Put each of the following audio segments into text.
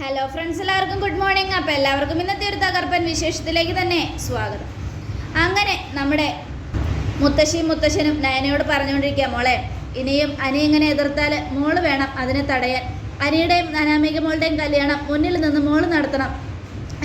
Hello friends എല്ലാവർക്കും good morning അപ്പോൾ എല്ലാവർക്കും ഇന്നത്തെ ഒരു തകർപ്പൻ വിശേഷത്തിലേക്ക് തന്നെ സ്വാഗതം. അങ്ങനെ നമ്മുടെ മുത്തശ്ശിയും മുത്തശ്ശനും നയനയോട് പറഞ്ഞുകൊണ്ടിരിക്കുക മോളെ ഇനിയും അനി ഇങ്ങനെ എതിർത്താൽ മോൾ വേണം അതിനെ തടയാൻ. അനിയുടെയും അനാമിക മോളുടെയും കല്യാണം മുന്നിൽ നിന്ന് മോൾ നടത്തണം.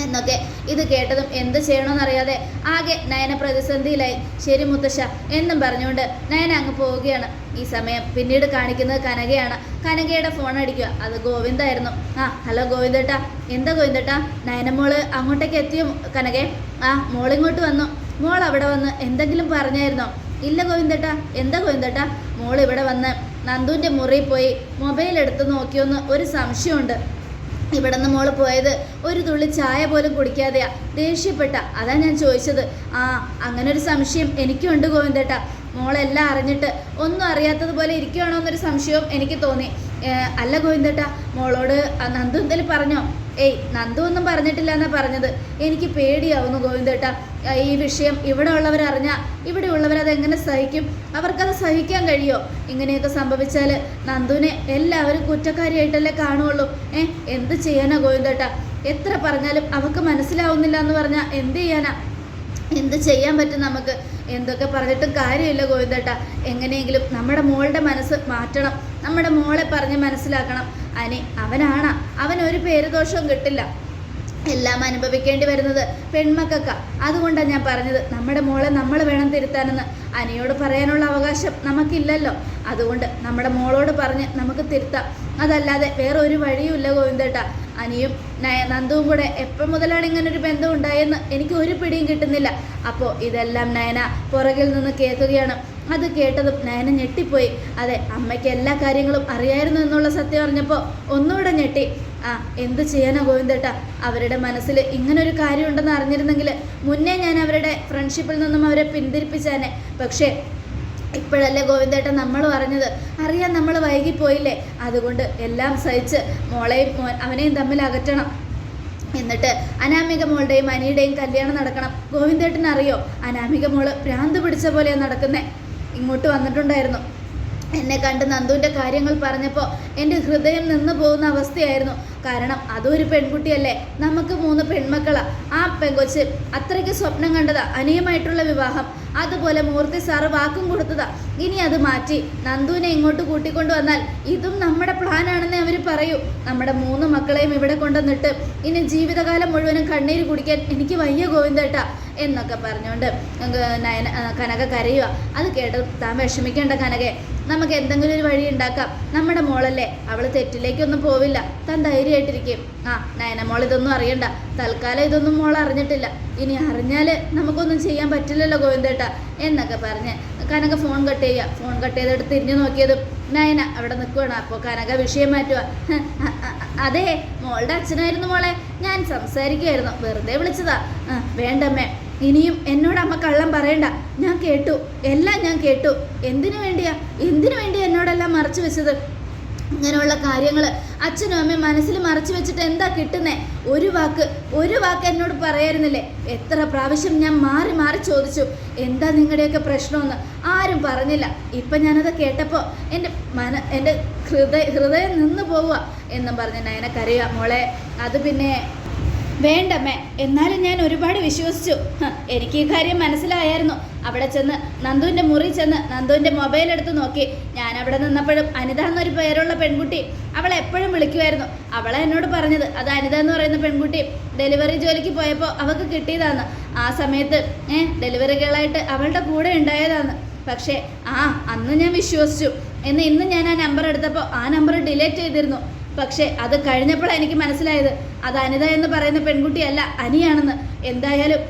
എന്നൊക്കെ ഇത് കേട്ടതും എന്ത് ചെയ്യണമെന്നറിയാതെ ആകെ നയന പ്രതിസന്ധിയിലായി ശരി മുത്തശ്ശ എന്നും പറഞ്ഞുകൊണ്ട് നയന അങ്ങ് പോവുകയാണ്. ഈ സമയം പിന്നീട് കാണിക്കുന്നത് കനകയാണ്. കനകയുടെ ഫോൺ അടിക്കുക. അത് ഗോവിന്ദായിരുന്നു. ആ ഹലോ ഗോവിന്ദേട്ടാ. എന്താ ഗോവിന്ദേട്ടാ? നയനമോൾ അങ്ങോട്ടേക്ക് എത്തിയോ കനകെ? ആ മോളിങ്ങോട്ട് വന്നു. മോൾ അവിടെ വന്ന് എന്തെങ്കിലും പറഞ്ഞായിരുന്നോ? ഇല്ല ഗോവിന്ദേട്ടാ. എന്താ ഗോവിന്ദേട്ടാ? മോൾ ഇവിടെ വന്ന് നന്ദുവിന്റെ മുറിയിൽ പോയി മൊബൈൽ എടുത്ത് നോക്കിയൊന്ന് ഒരു സംശയമുണ്ട്. ഇവിടെ നിന്ന് മോൾ പോയത് ഒരു തുള്ളി ചായ പോലും കുടിക്കാതെയാ. ദേഷ്യപ്പെട്ട. അതാ ഞാൻ ചോദിച്ചത്. ആ അങ്ങനെ ഒരു സംശയം എനിക്കുണ്ട് ഗോവിന്ദേട്ടാ. മോളെല്ലാം അറിഞ്ഞിട്ട് ഒന്നും അറിയാത്തതുപോലെ ഇരിക്കുകയാണോ എന്നൊരു സംശയവും എനിക്ക് തോന്നി. അല്ല ഗോവിന്ദേട്ടാ മോളോട് നന്ദു എന്തെങ്കിലും പറഞ്ഞോ? ഏയ് നന്ദു ഒന്നും പറഞ്ഞിട്ടില്ല എന്നാ പറഞ്ഞത്. എനിക്ക് പേടിയാവുന്നു ഗോവിന്ദേട്ടാ. ഈ വിഷയം ഇവിടെ ഉള്ളവർ അറിഞ്ഞാൽ ഇവിടെ ഉള്ളവരത് എങ്ങനെ സഹിക്കും? അവർക്കത് സഹിക്കാൻ കഴിയോ? ഇങ്ങനെയൊക്കെ സംഭവിച്ചാൽ നന്ദുവിനെ എല്ലാവരും കുറ്റക്കാരിയായിട്ടല്ലേ കാണുള്ളൂ ഏ എന്ത് ചെയ്യാനാ ഗോവിന്ദേട്ടാ? എത്ര പറഞ്ഞാലും അവക്ക് മനസ്സിലാവുന്നില്ല എന്ന് പറഞ്ഞാൽ എന്ത് ചെയ്യാനാ? എന്ത് ചെയ്യാൻ പറ്റും നമുക്ക്? എന്തൊക്കെ പറഞ്ഞിട്ടും കാര്യമില്ല ഗോവിന്ദേട്ട. എങ്ങനെയെങ്കിലും നമ്മുടെ മോളുടെ മനസ്സ് മാറ്റണം. നമ്മുടെ മോളെ പറഞ്ഞ് മനസ്സിലാക്കണം. അനി അവനാണ്. അവൻ ഒരു പേരുദോഷവും കിട്ടില്ല. എല്ലാം അനുഭവിക്കേണ്ടി വരുന്നത് പെൺമക്കൾക്ക. അതുകൊണ്ടാണ് ഞാൻ പറഞ്ഞത് നമ്മുടെ മോളെ നമ്മൾ വേണം തിരുത്താനെന്ന്. അനിയോട് പറയാനുള്ള അവകാശം നമുക്കില്ലല്ലോ. അതുകൊണ്ട് നമ്മുടെ മോളോട് പറഞ്ഞ് നമുക്ക് തിരുത്താം. അതല്ലാതെ വേറെ ഒരു വഴിയുമില്ല ഗോവിന്ദേട്ട. അനിയും നയ- നന്ദുവും കൂടെ എപ്പം മുതലാണ് ഇങ്ങനെ ഒരു ബന്ധം ഉണ്ടായെന്ന് എനിക്ക് ഒരു പിടിയും കിട്ടുന്നില്ല. അപ്പോൾ ഇതെല്ലാം നയന പുറകിൽ നിന്ന് കേൾക്കുകയാണ്. അത് കേട്ടതും നയന ഞെട്ടിപ്പോയി. അതെ അമ്മയ്ക്ക് എല്ലാ കാര്യങ്ങളും അറിയായിരുന്നു എന്നുള്ള സത്യം അറിഞ്ഞപ്പോൾ ഒന്നുകൂടെ ഞെട്ടി. ആ എന്ത് ചെയ്യാനാ ഗോവിന്ദേട്ട? അവരുടെ മനസ്സിൽ ഇങ്ങനൊരു കാര്യമുണ്ടെന്ന് അറിഞ്ഞിരുന്നെങ്കിൽ മുന്നേ ഞാൻ അവരുടെ ഫ്രണ്ട്ഷിപ്പിൽ നിന്നും അവരെ പിന്തിരിപ്പിച്ചേനെ. പക്ഷേ ഇപ്പോഴല്ലേ ഗോവിന്ദേട്ടൻ നമ്മൾ പറഞ്ഞത്? അറിയാൻ നമ്മൾ വൈകിപ്പോയില്ലേ. അതുകൊണ്ട് എല്ലാം സഹിച്ച് മോളെയും അവനെയും തമ്മിൽ അകറ്റണം. എന്നിട്ട് അനാമിക മോളുടെയും അനിയുടെയും കല്യാണം നടക്കണം. ഗോവിന്ദേട്ടൻ അറിയോ അനാമിക മോൾ ഭ്രാന്ത് പിടിച്ച പോലെയാണ് നടക്കുന്നേ. ഇങ്ങോട്ട് വന്നിട്ടുണ്ടായിരുന്നു. എന്നെ കണ്ട് നന്ദുവിന്റെ കാര്യങ്ങൾ പറഞ്ഞപ്പോൾ എന്റെ ഹൃദയം നിന്ന് പോകുന്ന അവസ്ഥയായിരുന്നു. കാരണം അതൊരു പെൺകുട്ടിയല്ലേ. നമുക്ക് മൂന്ന് പെൺമക്കളാണ് ആ പെങ്കൊച്ച് അത്രയ്ക്ക് സ്വപ്നം കണ്ടതാ. അനിയമായിട്ടുള്ള വിവാഹം. അതുപോലെ മൂർത്തി സാറ് വാക്കും കൊടുത്തതാ. ഇനി അത് മാറ്റി. നന്ദുവിനെ ഇങ്ങോട്ട് കൂട്ടിക്കൊണ്ടു വന്നാൽ ഇതും നമ്മുടെ പ്ലാൻ പ്ലാനാണെന്ന് അവർ പറയൂ. നമ്മുടെ മൂന്ന് മക്കളെയും ഇവിടെ കൊണ്ടുവന്നിട്ട് ഇനി ജീവിതകാലം മുഴുവനും കണ്ണീര് കുടിക്കാൻ എനിക്ക് വയ്യ ഗോവിന്ദേട്ടാ എന്നൊക്കെ പറഞ്ഞുകൊണ്ട് നയന കനക കരയുക അത് കേട്ട് താൻ വിഷമിക്കേണ്ട കനകെ. നമുക്ക് എന്തെങ്കിലും ഒരു വഴി ഉണ്ടാക്കാം. നമ്മുടെ മോളല്ലേ? അവൾ തെറ്റിലേക്കൊന്നും പോവില്ല. താൻ ധൈര്യമായിട്ടിരിക്കും. ആ നയന മോൾ ഇതൊന്നും അറിയണ്ട. തൽക്കാലം ഇതൊന്നും മോൾ അറിഞ്ഞിട്ടില്ല. ഇനി അറിഞ്ഞാൽ നമുക്കൊന്നും ചെയ്യാൻ പറ്റില്ലല്ലോ ഗോവിന്ദേട്ട എന്നൊക്കെ പറഞ്ഞ് കനക ഫോൺ കട്ട് ചെയ്യുക. ഫോൺ കട്ട് ചെയ്തെടുത്ത് തിരിഞ്ഞു നോക്കിയതും നയന അവിടെ നിൽക്കുവാണ് അപ്പോൾ കനക വിഷയം മാറ്റുക. "ഹ്, അ- അ- അതെ മോളുടെ അച്ഛനായിരുന്നു മോളെ. ഞാൻ സംസാരിക്കുമായിരുന്നു വെറുതെ വിളിച്ചതാ. വേണ്ടമ്മേ. ഇനിയും എന്നോട് അമ്മ കള്ളം പറയണ്ട. ഞാൻ കേട്ടു. എല്ലാം ഞാൻ കേട്ടു. എന്തിനു വേണ്ടിയാ? എന്തിനു വേണ്ടി എന്നോടെല്ലാം മറച്ചു വെച്ചത്? ഇങ്ങനെയുള്ള കാര്യങ്ങൾ അച്ഛനും അമ്മയും മനസ്സിൽ മറച്ചു വെച്ചിട്ട് എന്താ കിട്ടുന്നേ? ഒരു വാക്ക് ഒരു വാക്ക് എന്നോട് പറയായിരുന്നില്ലേ? എത്ര പ്രാവശ്യം ഞാൻ മാറി മാറി ചോദിച്ചു. എന്താ നിങ്ങളുടെയൊക്കെ പ്രശ്നമെന്ന്? ആരും പറഞ്ഞില്ല. ഇപ്പം ഞാനത് കേട്ടപ്പോൾ എന്റെ മന എന്റെ ഹൃദയ ഹൃദയം നിന്ന് പോവുക എന്നും പറഞ്ഞ് നയന കരയുക മോളെ അത് പിന്നെ വേണ്ടമ്മേ എന്നാലും ഞാൻ ഒരുപാട് വിശ്വസിച്ചു. എനിക്ക് ഈ കാര്യം മനസ്സിലായായിരുന്നു. അവിടെ ചെന്ന് നന്ദുവിന്റെ മുറി ചെന്ന് നന്ദുവിന്റെ മൊബൈൽ എടുത്ത് നോക്കി. ഞാൻ അവിടെ നിന്നപ്പോഴും അനിത എന്നൊരു പേരുള്ള പെൺകുട്ടി അവളെ എപ്പോഴും വിളിക്കുമായിരുന്നു. അവളെ എന്നോട് പറഞ്ഞത് അത് അനിത എന്ന് പറയുന്ന പെൺകുട്ടി ഡെലിവറി ജോലിക്ക് പോയപ്പോൾ അവൾക്ക് കിട്ടിയതാണ്. ആ സമയത്ത് ഏഹ് ഡെലിവറി ഗേളായിട്ട് അവളുടെ കൂടെ ഉണ്ടായതാണ്. പക്ഷേ ആ അന്ന് ഞാൻ വിശ്വസിച്ചു. എന്ന് ഇന്ന് ഞാൻ ആ നമ്പർ എടുത്തപ്പോൾ ആ നമ്പർ ഡിലീറ്റ് ചെയ്തിരുന്നു. പക്ഷേ അത് കഴിഞ്ഞപ്പോഴാണ് എനിക്ക് മനസ്സിലായത്. അത് അനിത എന്ന് പറയുന്ന പെൺകുട്ടിയല്ല അനിയാണെന്ന്. എന്തായാലും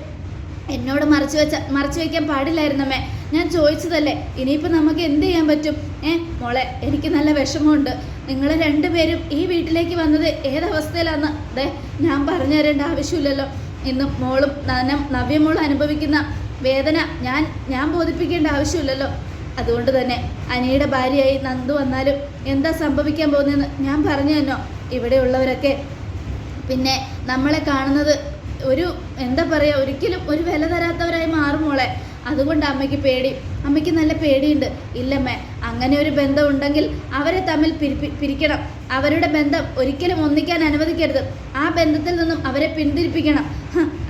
എന്നോട് മറച്ചു വെച്ച മറച്ചു വയ്ക്കാൻ പാടില്ലായിരുന്നമ്മേ ഞാൻ ചോദിച്ചതല്ലേ ഇനിയിപ്പോൾ നമുക്ക് എന്ത് ചെയ്യാൻ പറ്റും? ഏ മോളെ എനിക്ക് നല്ല വിഷമമുണ്ട്. നിങ്ങൾ രണ്ടുപേരും ഈ വീട്ടിലേക്ക് വന്നത് ഏതവസ്ഥയിലാന്ന്. അതെ ഞാൻ പറഞ്ഞു തരേണ്ട ആവശ്യമില്ലല്ലോ. ഇന്നും മോളും നവ്യമോളും അനുഭവിക്കുന്ന വേദന ഞാൻ ഞാൻ ബോധിപ്പിക്കേണ്ട ആവശ്യമില്ലല്ലോ. അതുകൊണ്ട് തന്നെ അനിയുടെ ഭാര്യയായി നന്ദു വന്നാലും എന്താ സംഭവിക്കാൻ പോകുന്നതെന്ന് ഞാൻ പറഞ്ഞു തന്നോ? ഇവിടെയുള്ളവരൊക്കെ പിന്നെ നമ്മളെ കാണുന്നത് ഒരു എന്താ പറയുക ഒരിക്കലും ഒരു വില തരാത്തവരായി മാറും മോളെ. അതുകൊണ്ട് അമ്മയ്ക്ക് പേടി. അമ്മയ്ക്ക് നല്ല പേടിയുണ്ട്. ഇല്ലമ്മേ അങ്ങനെ ഒരു ബന്ധം ഉണ്ടെങ്കിൽ അവരെ തമ്മിൽ പിരിക്കണം. അവരുടെ ബന്ധം ഒരിക്കലും ഒന്നിക്കാൻ അനുവദിക്കരുത്. ആ ബന്ധത്തിൽ നിന്നും അവരെ പിന്തിരിപ്പിക്കണം.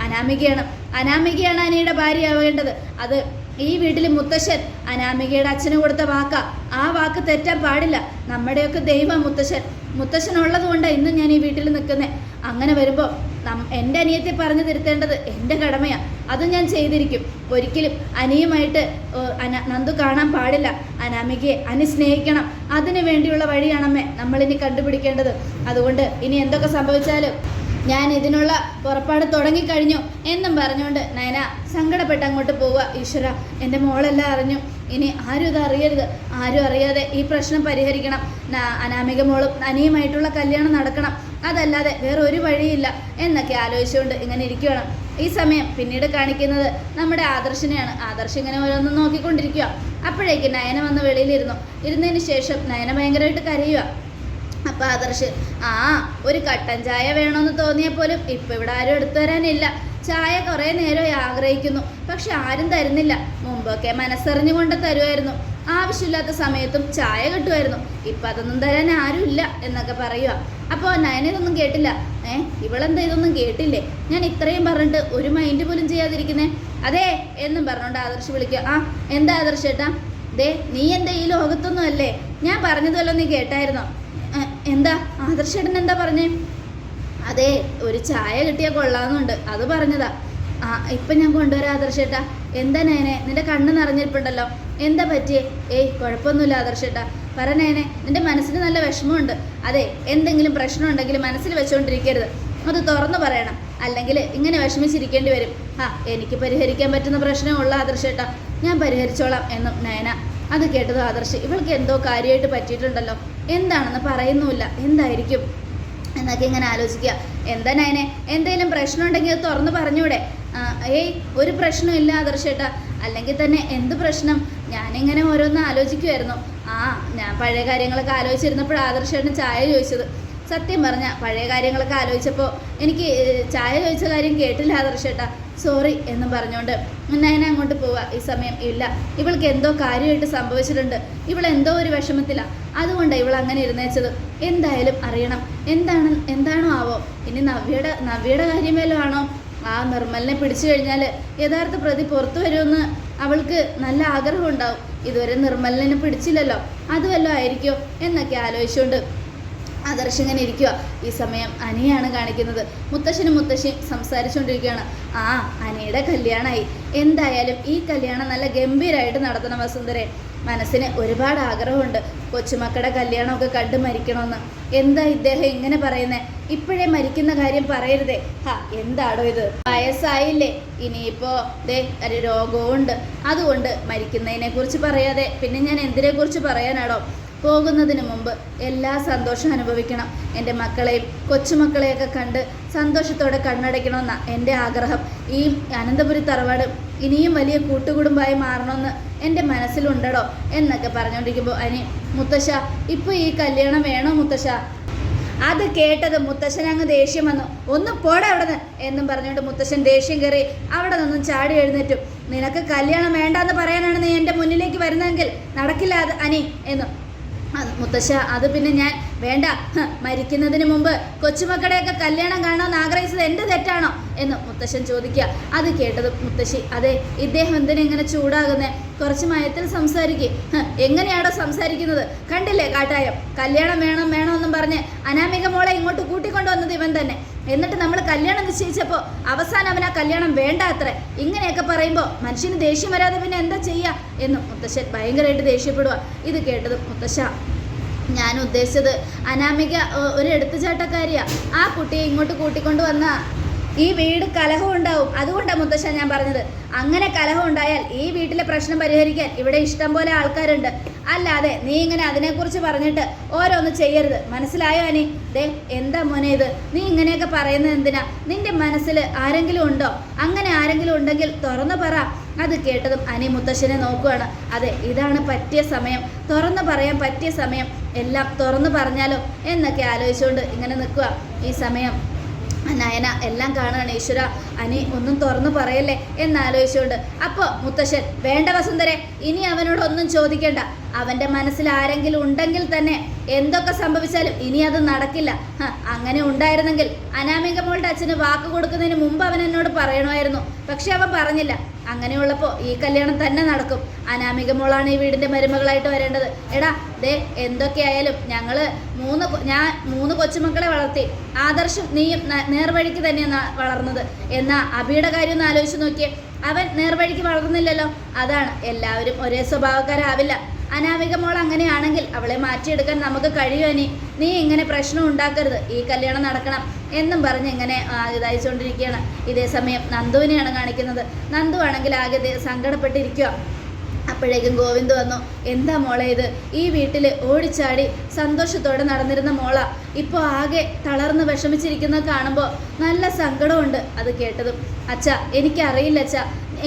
അനാമികയാണ്. അനാമികയാണ് അനിയുടെ ഭാര്യയാവേണ്ടത് അത് ഈ വീട്ടിൽ മുത്തശ്ശൻ അനാമികയുടെ അച്ഛന് കൊടുത്ത വാക്ക. ആ വാക്ക് തെറ്റാൻ പാടില്ല. നമ്മുടെയൊക്കെ ദൈവം മുത്തശ്ശൻ. മുത്തശ്ശൻ ഉള്ളത് കൊണ്ടാണ് ഇന്ന് ഞാൻ ഈ വീട്ടിൽ നിൽക്കുന്നത് അങ്ങനെ വരുമ്പോൾ എന്റെ അനിയത്തെ പറഞ്ഞു തിരുത്തേണ്ടത് എന്റെ കടമയാണ് അത് ഞാൻ ചെയ്തിരിക്കും. ഒരിക്കലും അനിയുമായിട്ട് നന്ദു കാണാൻ പാടില്ല. അനാമികയെ അനി സ്നേഹിക്കണം. അതിനു വേണ്ടിയുള്ള വഴിയാണമ്മേ നമ്മളിനി കണ്ടുപിടിക്കേണ്ടത്. അതുകൊണ്ട് ഇനി എന്തൊക്കെ സംഭവിച്ചാലും ഞാൻ ഇതിനുള്ള പുറപ്പാട് തുടങ്ങിക്കഴിഞ്ഞു എന്നും പറഞ്ഞുകൊണ്ട് നയന സങ്കടപ്പെട്ട് അങ്ങോട്ട് പോവുക. ഈശ്വര എന്റെ മോളെല്ലാം അറിഞ്ഞു. ഇനി ആരും ഇത് അറിയരുത്. ആരും അറിയാതെ ഈ പ്രശ്നം പരിഹരിക്കണം. അനാമിക മോളും അനിയുമായിട്ടുള്ള കല്യാണം നടക്കണം. അതല്ലാതെ വേറെ ഒരു വഴിയില്ല എന്നൊക്കെ ആലോചിച്ചുകൊണ്ട് ഇങ്ങനെ ഇരിക്കുകയാണ്. ഈ സമയം പിന്നീട് കാണിക്കുന്നത് നമ്മുടെ ആദർശിനെയാണ്. ആദർശ് ഇങ്ങനെ ഓരോന്നും നോക്കിക്കൊണ്ടിരിക്കുക. അപ്പോഴേക്ക് നയന വന്ന് വെളിയിലിരുന്നു. ഇരുന്നതിന് ശേഷം നയന ഭയങ്കരമായിട്ട് കരയുക. അപ്പോൾ ആദർശ് ആ ഒരു കട്ടൻ ചായ വേണമെന്ന് തോന്നിയാൽ പോലും ഇപ്പം ഇവിടെ ആരും എടുത്തു തരാനില്ല ചായ കുറേ നേരമായി ആഗ്രഹിക്കുന്നു. പക്ഷെ ആരും തരുന്നില്ല. മുമ്പൊക്കെ മനസ്സറിഞ്ഞുകൊണ്ട് തരുമായിരുന്നു. ആവശ്യമില്ലാത്ത സമയത്തും ചായ കിട്ടുമായിരുന്നു. ഇപ്പം അതൊന്നും തരാൻ ആരുമില്ല എന്നൊക്കെ പറയുക അപ്പോൾ നയന ഇതൊന്നും കേട്ടില്ല. ഏ ഇവളെന്താ ഇതൊന്നും കേട്ടില്ലേ? ഞാൻ ഇത്രയും പറഞ്ഞിട്ട് ഒരു മൈൻഡ് പോലും ചെയ്യാതിരിക്കുന്നേ. അതെ എന്നും പറഞ്ഞുകൊണ്ട് ആദർശ് വിളിക്കുക. ആ എന്താ ആദർശ് ഏട്ടാ? ദേ നീ എന്താ ഈ ലോകത്തൊന്നും അല്ലേ? ഞാൻ പറഞ്ഞതുമല്ലോ നീ കേട്ടായിരുന്നോ? "ഏ, എന്താ? ആദർശേട്ടൻ എന്താ പറഞ്ഞേ? അതെ ഒരു ചായ കിട്ടിയാൽ കൊള്ളാമെന്നുണ്ട്. അത് പറഞ്ഞതാ. ആ ഇപ്പം ഞാൻ കൊണ്ടുവരാം ആദർശേട്ടാ. എന്താ നേനെ നിന്റെ കണ്ണ് നിറഞ്ഞിരിപ്പുണ്ടല്ലോ. എന്താ പറ്റിയേ? ഏയ് കുഴപ്പമൊന്നുമില്ല ആദർശേട്ടാ. പറ നേനെ നിന്റെ മനസ്സിന് നല്ല വിഷമമുണ്ട്. അതെ എന്തെങ്കിലും പ്രശ്നം ഉണ്ടെങ്കിൽ മനസ്സിൽ വെച്ചുകൊണ്ടിരിക്കരുത് അത് തുറന്നു പറയണം. അല്ലെങ്കിൽ ഇങ്ങനെ വിഷമിച്ചിരിക്കേണ്ടി വരും. ആ എനിക്ക് പരിഹരിക്കാൻ പറ്റുന്ന പ്രശ്നമുള്ള ആദർശേട്ടാ. ഞാൻ പരിഹരിച്ചോളാം എന്നും നയന അത് കേട്ടത് ആദർശ്. ഇവൾക്ക് എന്തോ കാര്യമായിട്ട് പറ്റിയിട്ടുണ്ടല്ലോ. എന്താണെന്ന് പറയുന്നുമില്ല. എന്തായിരിക്കും? എന്നൊക്കെ ഇങ്ങനെ ആലോചിക്കുക. എന്താ നയനെ? എന്തെങ്കിലും പ്രശ്നം ഉണ്ടെങ്കിൽ അത് തുറന്ന് പറഞ്ഞൂടെ. ഏയ് ഒരു പ്രശ്നമില്ല ആദർശേട്ടാ അല്ലെങ്കിൽ തന്നെ എന്ത് പ്രശ്നം? ഞാനിങ്ങനെ ഓരോന്ന് ആലോചിക്കുമായിരുന്നു ആ ഞാൻ പഴയ കാര്യങ്ങളൊക്കെ ആലോചിച്ചിരുന്നപ്പോൾ ആദർശേട്ടൻ ചായ ചോദിച്ചത്. സത്യം പറഞ്ഞ പഴയ കാര്യങ്ങളൊക്കെ ആലോചിച്ചപ്പോൾ എനിക്ക് ചായ ചോദിച്ച കാര്യം കേട്ടില്ല ആദർശേട്ടാ സോറി എന്ന് പറഞ്ഞുകൊണ്ട് നയന അങ്ങോട്ട് പോവുക ഈ സമയം ഇല്ല. ഇവൾക്ക് എന്തോ കാര്യമായിട്ട് സംഭവിച്ചിട്ടുണ്ട്. ഇവൾ എന്തോ ഒരു വിഷമത്തിലാണ് അതുകൊണ്ടാണ് ഇവൾ അങ്ങനെ ഇരുന്നേച്ചത്. എന്തായാലും അറിയണം. എന്താണ് എന്താണോ ആവോ? ഇനി നവ്യയുടെ നവ്യയുടെ കാര്യമേലോ ആണോ? ആ നിർമ്മലിനെ പിടിച്ചു കഴിഞ്ഞാൽ യഥാർത്ഥ പ്രതി പുറത്തു വരുമെന്ന് അവൾക്ക് നല്ല ആഗ്രഹം ഉണ്ടാവും. ഇതുവരെ നിർമ്മലിനെ പിടിച്ചില്ലല്ലോ. അതുവല്ലോ ആയിരിക്കോ? എന്നൊക്കെ ആലോചിച്ചുകൊണ്ട് ഇങ്ങനെ ഇരിക്കുക ഈ സമയം അനിയാണ് കാണിക്കുന്നത്. മുത്തശ്ശനും മുത്തശ്ശിയും സംസാരിച്ചുകൊണ്ടിരിക്കുകയാണ്. ആ അനിയുടെ കല്യാണമായി എന്തായാലും ഈ കല്യാണം നല്ല ഗംഭീരമായിട്ട് നടത്തണം വസുന്ധരെ. മനസ്സിന് ഒരുപാട് ആഗ്രഹമുണ്ട്. കൊച്ചുമക്കളുടെ കല്യാണമൊക്കെ കണ്ടു മരിക്കണമെന്ന്. എന്താ ഇദ്ദേഹം ഇങ്ങനെ പറയുന്നേ? ഇപ്പോഴേ മരിക്കുന്ന കാര്യം പറയരുതേ. ഹാ എന്താടോ ഇത്? വയസ്സായില്ലേ. ഇനിയിപ്പോ ദേ ഒരു രോഗവും ഉണ്ട് അതുകൊണ്ട് മരിക്കുന്നതിനെ കുറിച്ച് പറയാതെ. പിന്നെ ഞാൻ എന്തിനെ കുറിച്ച് പറയാനാടോ? പോകുന്നതിന് മുമ്പ് എല്ലാ സന്തോഷം അനുഭവിക്കണം. എന്റെ മക്കളെയും കൊച്ചുമക്കളെയൊക്കെ കണ്ട് സന്തോഷത്തോടെ കണ്ണടയ്ക്കണമെന്നാണ് എന്റെ ആഗ്രഹം. ഈ അനന്തപുരി തറവാട് ഇനിയും വലിയ കൂട്ടുകുടുംബമായി മാറണമെന്ന് എന്റെ മനസ്സിലുണ്ടടോ എന്നൊക്കെ പറഞ്ഞുകൊണ്ടിരിക്കുമ്പോൾ അനി മുത്തശ്ശ ഇപ്പോൾ ഈ കല്യാണം വേണോ മുത്തശ്ശ? അത് കേട്ടത് മുത്തശ്ശൻ അങ്ങ് ദേഷ്യം വന്നു. ഒന്ന് പോടെ അവിടെ നിന്ന് എന്നും പറഞ്ഞുകൊണ്ട് മുത്തശ്ശൻ ദേഷ്യം കയറി അവിടെ നിന്നും ചാടി എഴുന്നേറ്റും. നിനക്ക് കല്യാണം വേണ്ടെന്ന് പറയാനാണ് നീ എന്റെ മുന്നിലേക്ക് വരുന്നതെങ്കിൽ നടക്കില്ല അത് അനി എന്നു മുത്തശ്ശ അത് പിന്നെ ഞാൻ വേണ്ട. മരിക്കുന്നതിന് മുമ്പ് കൊച്ചുമക്കളെയൊക്കെ കല്യാണം കാണണമെന്ന് ആഗ്രഹിച്ചത് എന്റെ തെറ്റാണോ എന്ന് മുത്തശ്ശൻ ചോദിക്കുക. അത് കേട്ടത് മുത്തശ്ശി അതെ ഇദ്ദേഹം എന്തിനാ ഇങ്ങനെ ചൂടാകുന്നേ? കുറച്ച് മയത്തിൽ സംസാരിക്കുക എങ്ങനെയാണോ സംസാരിക്കുന്നത്? കണ്ടില്ലേ കാട്ടായം? കല്യാണം വേണം വേണമെന്നും പറഞ്ഞ് അനാമിക മോളെ ഇങ്ങോട്ട് കൂട്ടിക്കൊണ്ടുവന്നത് ഇവൻ തന്നെ. എന്നിട്ട് നമ്മൾ കല്യാണം നിശ്ചയിച്ചപ്പോൾ അവസാനം അവൻ ആ കല്യാണം വേണ്ട അത്ര ഇങ്ങനെയൊക്കെ പറയുമ്പോൾ മനുഷ്യന് ദേഷ്യം വരാതെ പിന്നെ എന്താ ചെയ്യുക എന്ന് മുത്തശ്ശൻ ഭയങ്കരമായിട്ട് ദേഷ്യപ്പെടുക ഇത് കേട്ടത് മുത്തശ്ശ ഞാൻ ഉദ്ദേശിച്ചത് അനാമിക ഒരു എടുത്തുചാട്ടക്കാരിയാ. ആ കുട്ടിയെ ഇങ്ങോട്ട് കൂട്ടിക്കൊണ്ട് വന്ന ഈ വീട് കലഹം ഉണ്ടാവും. അതുകൊണ്ടാണ് മുത്തശ്ശ ഞാൻ പറഞ്ഞത്. അങ്ങനെ കലഹം ഉണ്ടായാൽ ഈ വീട്ടിലെ പ്രശ്നം പരിഹരിക്കാൻ ഇവിടെ ഇഷ്ടം പോലെ ആൾക്കാരുണ്ട്. അല്ലാതെ നീ ഇങ്ങനെ അതിനെക്കുറിച്ച് പറഞ്ഞിട്ട് ഓരോന്ന് ചെയ്യരുത്. മനസ്സിലായോ അനി? ദേ എന്താ മോനെ ഇത്? നീ ഇങ്ങനെയൊക്കെ പറയുന്നത് എന്തിനാ? നിന്റെ മനസ്സിൽ ആരെങ്കിലും ഉണ്ടോ? അങ്ങനെ ആരെങ്കിലും ഉണ്ടെങ്കിൽ തുറന്നു പറ. അത് കേട്ടതും അനി മുത്തശ്ശനെ നോക്കുവാണ്. അതെ ഇതാണ് പറ്റിയ സമയം. തുറന്നു പറയാൻ പറ്റിയ സമയം. എല്ലാം തുറന്നു പറഞ്ഞാലോ? എന്നൊക്കെ ആലോചിച്ചുകൊണ്ട് ഇങ്ങനെ നിൽക്കുക ഈ സമയം. നയന എല്ലാം കാണുകയാണ് ഈശ്വര അനി ഒന്നും തുറന്നു പറയല്ലേ എന്നാലോചിച്ചുകൊണ്ട് അപ്പോൾ മുത്തശ്ശൻ വേണ്ട വസുന്ധരെ ഇനി അവനോടൊന്നും ചോദിക്കേണ്ട. അവന്റെ മനസ്സിൽ ആരെങ്കിലും ഉണ്ടെങ്കിൽ തന്നെ എന്തൊക്കെ സംഭവിച്ചാലും ഇനി അത് നടക്കില്ല. അങ്ങനെ ഉണ്ടായിരുന്നെങ്കിൽ അനാമിക മോളുടെ അച്ഛന് വാക്ക് കൊടുക്കുന്നതിന് മുമ്പ് അവൻ എന്നോട് പറയണമായിരുന്നു. പക്ഷെ അവൻ പറഞ്ഞില്ല. അങ്ങനെയുള്ളപ്പോൾ ഈ കല്യാണം തന്നെ നടക്കും. അനാമിക മോളാണ് ഈ വീടിന്റെ മരുമകളായിട്ട് വരേണ്ടത്. എടാ ദേ എന്തൊക്കെയായാലും ഞങ്ങൾ മൂന്ന് ഞാൻ മൂന്ന് കൊച്ചുമക്കളെ വളർത്തി. ആദർശം നീയും നേർവഴിക്ക് തന്നെയാണ് വളർന്നത്. എന്നാ അബിയുടെ കാര്യം ഒന്ന് ആലോചിച്ച് നോക്കിയേ. അവൻ നേർവഴിക്ക് വളർന്നില്ലല്ലോ. അതാണ് എല്ലാവരും ഒരേ സ്വഭാവക്കാരാവില്ല. അനാമിക മോൾ അങ്ങനെയാണെങ്കിൽ അവളെ മാറ്റിയെടുക്കാൻ നമുക്ക് കഴിയുമനി നീ ഇങ്ങനെ പ്രശ്നം ഉണ്ടാക്കരുത്. ഈ കല്യാണം നടക്കണം എന്നും പറഞ്ഞ് ഇങ്ങനെ ഇതായിച്ചുകൊണ്ടിരിക്കുകയാണ് ഇതേ സമയം നന്ദുവിനെയാണ് കാണിക്കുന്നത്. നന്ദു ആണെങ്കിൽ ആകെ സങ്കടപ്പെട്ടിരിക്കുക അപ്പോഴേക്കും ഗോവിന്ദ് വന്നു എന്താ മോളെ ഇത്? ഈ വീട്ടിൽ ഓടിച്ചാടി സന്തോഷത്തോടെ നടന്നിരുന്ന മോള. ഇപ്പോൾ ആകെ തളർന്ന് വിഷമിച്ചിരിക്കുന്നത് കാണുമ്പോൾ നല്ല സങ്കടമുണ്ട് അത് കേട്ടതും. അച്ഛ എനിക്കറിയില്ല അച്ഛ.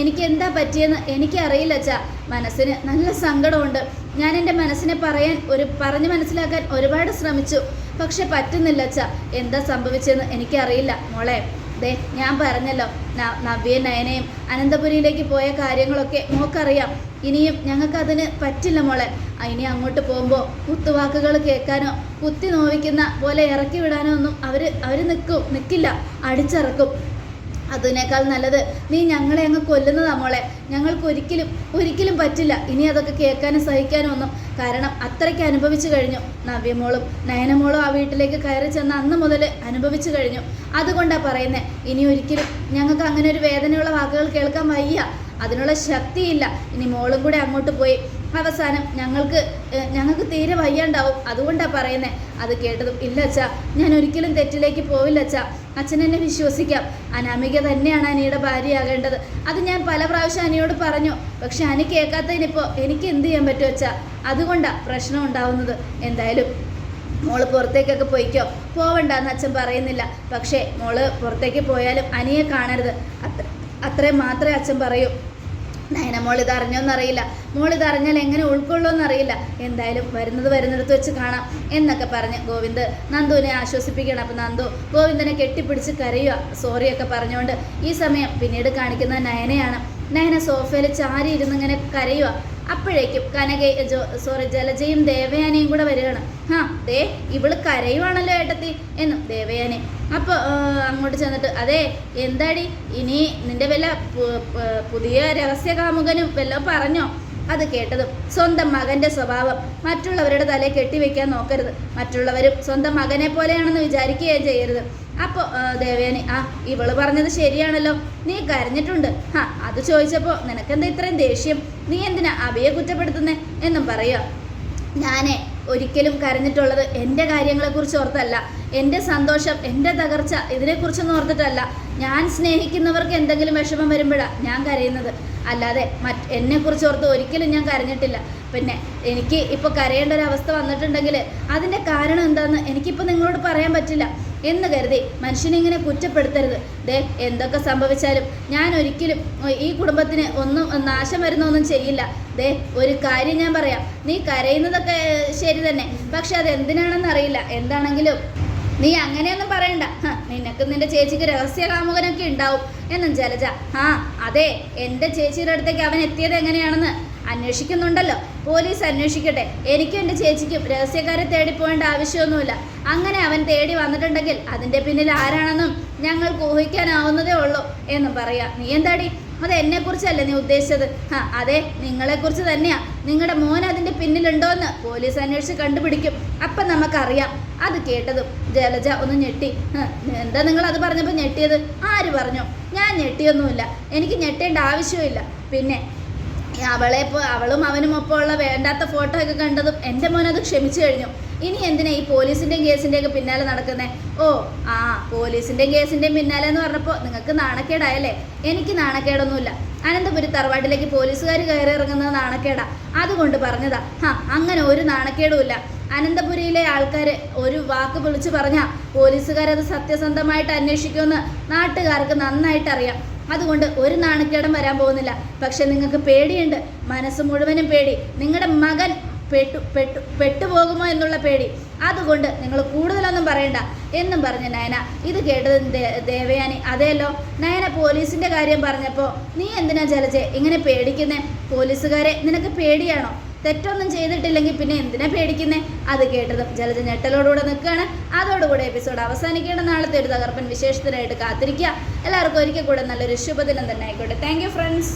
എനിക്ക് എന്താ പറ്റിയെന്ന് എനിക്കറിയില്ല അച്ഛ. മനസ്സിന് നല്ല സങ്കടമുണ്ട്. ഞാൻ എന്റെ മനസ്സിനെ പറയാൻ ഒരു പറഞ്ഞ് മനസ്സിലാക്കാൻ ഒരുപാട് ശ്രമിച്ചു. പക്ഷെ പറ്റുന്നില്ല അച്ഛ. എന്താ സംഭവിച്ചതെന്ന് എനിക്കറിയില്ല മോളെ. ദേ ഞാൻ പറഞ്ഞല്ലോ. നവ്യ നയനയും അനന്തപുരിയിലേക്ക് പോയ കാര്യങ്ങളൊക്കെ മോക്കറിയാം. ഇനിയും ഞങ്ങൾക്ക് അതിന് പറ്റില്ല മോളെ. ഇനി അങ്ങോട്ട് പോകുമ്പോൾ കുത്തുവാക്കുകൾ കേൾക്കാനോ കുത്തി നോവിക്കുന്ന പോലെ ഇറക്കി വിടാനോ ഒന്നും അവർ അവർ നിൽക്കും നിൽക്കില്ല. അടിച്ചിറക്കും. അതിനേക്കാൾ നല്ലത് നീ ഞങ്ങളെ അങ്ങ് കൊല്ലുന്നതാ മോളെ. ഞങ്ങൾക്ക് ഒരിക്കലും ഒരിക്കലും പറ്റില്ല. ഇനി അതൊക്കെ കേൾക്കാനും സഹിക്കാനും ഒന്നും. കാരണം അത്രയ്ക്ക് അനുഭവിച്ചു കഴിഞ്ഞു. നവ്യമോളും നയനമോളും ആ വീട്ടിലേക്ക് കയറി ചെന്ന അന്ന് മുതൽ അനുഭവിച്ചു കഴിഞ്ഞു. അതുകൊണ്ടാണ് പറയുന്നത് ഇനി ഒരിക്കലും ഞങ്ങൾക്ക് അങ്ങനെ ഒരു വേദനയുള്ള വാക്കുകൾ കേൾക്കാൻ വയ്യ. അതിനുള്ള ശക്തിയില്ല. ഇനി മോളും കൂടെ അങ്ങോട്ട് പോയി. അവസാനം ഞങ്ങൾക്ക് ഞങ്ങൾക്ക് തീരെ വയ്യാണ്ടാവും. അതുകൊണ്ടാണ് പറയുന്നത് അത് കേട്ടതും ഇല്ല അച്ഛാ ഞാൻ ഒരിക്കലും തെറ്റിലേക്ക് പോവില്ല അച്ഛാ. അച്ഛൻ എന്നെ വിശ്വസിക്കാം. അനാമിക തന്നെയാണ് അനിയുടെ ഭാര്യയാകേണ്ടത്. അത് ഞാൻ പല പ്രാവശ്യം അനിയോട് പറഞ്ഞു. പക്ഷെ അനി കേൾക്കാത്തതിനിപ്പോൾ എനിക്ക് എന്ത് ചെയ്യാൻ പറ്റും അച്ഛാ? അതുകൊണ്ടാണ് പ്രശ്നം ഉണ്ടാവുന്നത്. എന്തായാലും മോൾ പുറത്തേക്കൊക്കെ പോയിക്കോ. പോവണ്ടെന്ന് അച്ഛൻ പറയുന്നില്ല. പക്ഷേ മോൾ പുറത്തേക്ക് പോയാലും അനിയെ കാണരുത്. അത്ര അത്രയും മാത്രമേ അച്ഛൻ പറയൂ. നയന മോൾ ഇത് അറിഞ്ഞോന്നറിയില്ല. മോൾ ഇത് അറിഞ്ഞാൽ എങ്ങനെ ഉൾക്കൊള്ളുമെന്നറിയില്ല എന്തായാലും വരുന്നത് വരുന്നിടത്ത് വെച്ച് കാണാം എന്നൊക്കെ പറഞ്ഞ് ഗോവിന്ദ് നന്ദുവിനെ ആശ്വസിപ്പിക്കണം അപ്പം നന്ദു ഗോവിന്ദനെ കെട്ടിപ്പിടിച്ച് കരയുക സോറിയൊക്കെ പറഞ്ഞുകൊണ്ട് ഈ സമയം പിന്നീട് കാണിക്കുന്ന നയനയാണ്. നയന സോഫയിൽ ചാരി ഇരുന്ന് ഇങ്ങനെ കരയുക അപ്പോഴേക്കും കനക സോറി ജലജയും ദേവയാനയും കൂടെ വരികയാണ്. ഹാ ദേ ഇവൾ കരയുവാണല്ലോ ഏട്ടത്തി എന്നും. ദേവയാനെ അപ്പോൾ അങ്ങോട്ട് ചെന്നിട്ട് അതെ എന്താടി ഇനി നിന്റെ വല്ല പുതിയ രഹസ്യ കാമുകനും വല്ലതും പറഞ്ഞോ? അത് കേട്ടതും സ്വന്തം മകന്റെ സ്വഭാവം മറ്റുള്ളവരുടെ തലയെ കെട്ടിവെക്കാൻ നോക്കരുത്. മറ്റുള്ളവരും സ്വന്തം മകനെ പോലെയാണെന്ന് വിചാരിക്കുകയും ചെയ്യരുത്. അപ്പോൾ ദേവയാനി ആ ഇവൾ പറഞ്ഞത് ശരിയാണല്ലോ. നീ കരഞ്ഞിട്ടുണ്ട്. ആ അത് ചോദിച്ചപ്പോൾ നിനക്കെന്താ ഇത്രയും ദേഷ്യം? നീ എന്തിനാ അബിയെ കുറ്റപ്പെടുത്തുന്നേ എന്നും പറയുക? ഞാനേ ഒരിക്കലും കരഞ്ഞിട്ടുള്ളത് എന്റെ കാര്യങ്ങളെക്കുറിച്ച് ഓർത്തല്ല. എന്റെ സന്തോഷം എന്റെ തകർച്ച ഇതിനെക്കുറിച്ചൊന്നും ഓർത്തിട്ടല്ല. ഞാൻ സ്നേഹിക്കുന്നവർക്ക് എന്തെങ്കിലും വിഷമം വരുമ്പോഴാണ് ഞാൻ കരയുന്നത്. അല്ലാതെ മറ്റ് എന്നെക്കുറിച്ച് ഓർത്ത് ഒരിക്കലും ഞാൻ കരഞ്ഞിട്ടില്ല. പിന്നെ എനിക്ക് ഇപ്പോൾ കരയേണ്ട ഒരു അവസ്ഥ വന്നിട്ടുണ്ടെങ്കിൽ അതിന്റെ കാരണം എന്താണെന്ന് എനിക്കിപ്പോൾ നിങ്ങളോട് പറയാൻ പറ്റില്ല. എന്ന് കരുതി മനുഷ്യനിങ്ങനെ കുറ്റപ്പെടുത്തരുത്. ദേ എന്തൊക്കെ സംഭവിച്ചാലും ഞാൻ ഒരിക്കലും ഈ കുടുംബത്തിന് ഒന്നും നാശം വരുന്നൊന്നും ചെയ്യില്ല. ദേ ഒരു കാര്യം ഞാൻ പറയാം. നീ കരയുന്നതൊക്കെ ശരി തന്നെ. പക്ഷെ അത് എന്തിനാണെന്ന് അറിയില്ല. എന്താണെങ്കിലും നീ അങ്ങനെയൊന്നും പറയണ്ട. നിനക്ക് നിന്റെ ചേച്ചിക്ക് രഹസ്യ കാമുകനൊക്കെ ഉണ്ടാവും. എന്നും ജലജ ആ അതെ എന്റെ ചേച്ചിയുടെ അടുത്തേക്ക് അവൻ എത്തിയത് എങ്ങനെയാണെന്ന് അന്വേഷിക്കുന്നുണ്ടല്ലോ. പോലീസ് അന്വേഷിക്കട്ടെ. എനിക്കും എന്റെ ചേച്ചിക്കും രഹസ്യക്കാരെ തേടി പോകേണ്ട ആവശ്യമൊന്നുമില്ല. അങ്ങനെ അവൻ തേടി വന്നിട്ടുണ്ടെങ്കിൽ അതിന്റെ പിന്നിൽ ആരാണെന്നും ഞങ്ങൾക്ക് ഊഹിക്കാനാവുന്നതേ ഉള്ളൂ എന്നും പറയാം. നീ എന്താടി? അത് എന്നെക്കുറിച്ചല്ലേ നീ ഉദ്ദേശിച്ചത്? ആ അതെ നിങ്ങളെക്കുറിച്ച് തന്നെയാ. നിങ്ങളുടെ മോൻ അതിന്റെ പിന്നിലുണ്ടോയെന്ന് പോലീസ് അന്വേഷിച്ച് കണ്ടുപിടിക്കും. അപ്പം നമുക്കറിയാം. അത് കേട്ടതും ജലജ ഒന്ന് ഞെട്ടി. എന്താ നിങ്ങൾ അത് പറഞ്ഞപ്പോൾ ഞെട്ടിയത്? ആര് പറഞ്ഞു? ഞാൻ ഞെട്ടിയൊന്നുമില്ല. എനിക്ക് ഞെട്ടേണ്ട ആവശ്യമില്ല. പിന്നെ അവളെ അവളും അവനും ഒപ്പമുള്ള വേണ്ടാത്ത ഫോട്ടോ ഒക്കെ കണ്ടതും എന്റെ മോൻ അത് ക്ഷമിച്ചു കഴിഞ്ഞു. ഇനി എന്തിനാ ഈ പോലീസിന്റെയും കേസിന്റെയൊക്കെ പിന്നാലെ നടക്കുന്നേ? ഓ ആ പോലീസിന്റെയും കേസിന്റെയും പിന്നാലെ എന്ന് പറഞ്ഞപ്പോൾ നിങ്ങൾക്ക് നാണക്കേടായല്ലേ? എനിക്ക് നാണക്കേടൊന്നുമില്ല. അനന്തപുരി തറവാട്ടിലേക്ക് പോലീസുകാർ കയറി ഇറങ്ങുന്നത് നാണക്കേടാ. അതുകൊണ്ട് പറഞ്ഞതാ ഹാ അങ്ങനെ ഒരു നാണക്കേടുമില്ല അനന്തപുരിയിലെ ആൾക്കാർ ഒരു വാക്ക് വിളിച്ചു പറഞ്ഞാൽ പോലീസുകാരത് സത്യസന്ധമായിട്ട് അന്വേഷിക്കുമെന്ന് നാട്ടുകാർക്ക് നന്നായിട്ട് അറിയാം അതുകൊണ്ട് ഒരു നാണക്കേടം വരാൻ പോകുന്നില്ല. പക്ഷെ നിങ്ങൾക്ക് പേടിയുണ്ട്. മനസ്സ് മുഴുവനും പേടി. നിങ്ങളുടെ മകൻ പെട്ടു പെട്ടു പെട്ടുപോകുമോ എന്നുള്ള പേടി. അതുകൊണ്ട് നിങ്ങൾ കൂടുതലൊന്നും പറയണ്ട. എന്നും പറഞ്ഞ് നയന ഇത് കേട്ടത് ദേവയാനി. അതെയല്ലോ നയന പോലീസിന്റെ കാര്യം പറഞ്ഞപ്പോൾ നീ എന്തിനാ ചലച്ചേ ഇങ്ങനെ പേടിക്കുന്നേ? പോലീസുകാരെ നിനക്ക് പേടിയാണോ? തെറ്റൊന്നും ചെയ്തിട്ടില്ലെങ്കിൽ പിന്നെ എന്തിനാ പേടിക്കുന്നേ? അത് കേട്ടതും ജലജ ഞെട്ടലോടുകൂടെ നിൽക്കുകയാണ്. അതോടുകൂടെ എപ്പിസോഡ് അവസാനിക്കേണ്ട നാളത്തെ ഒരു തകർപ്പൻ വിശേഷത്തിനായിട്ട് കാത്തിരിക്കുക. എല്ലാവർക്കും ഒരിക്കൽ കൂടെ നല്ലൊരു ശുഭദിനം തന്നെ ആയിക്കോട്ടെ. Thank friends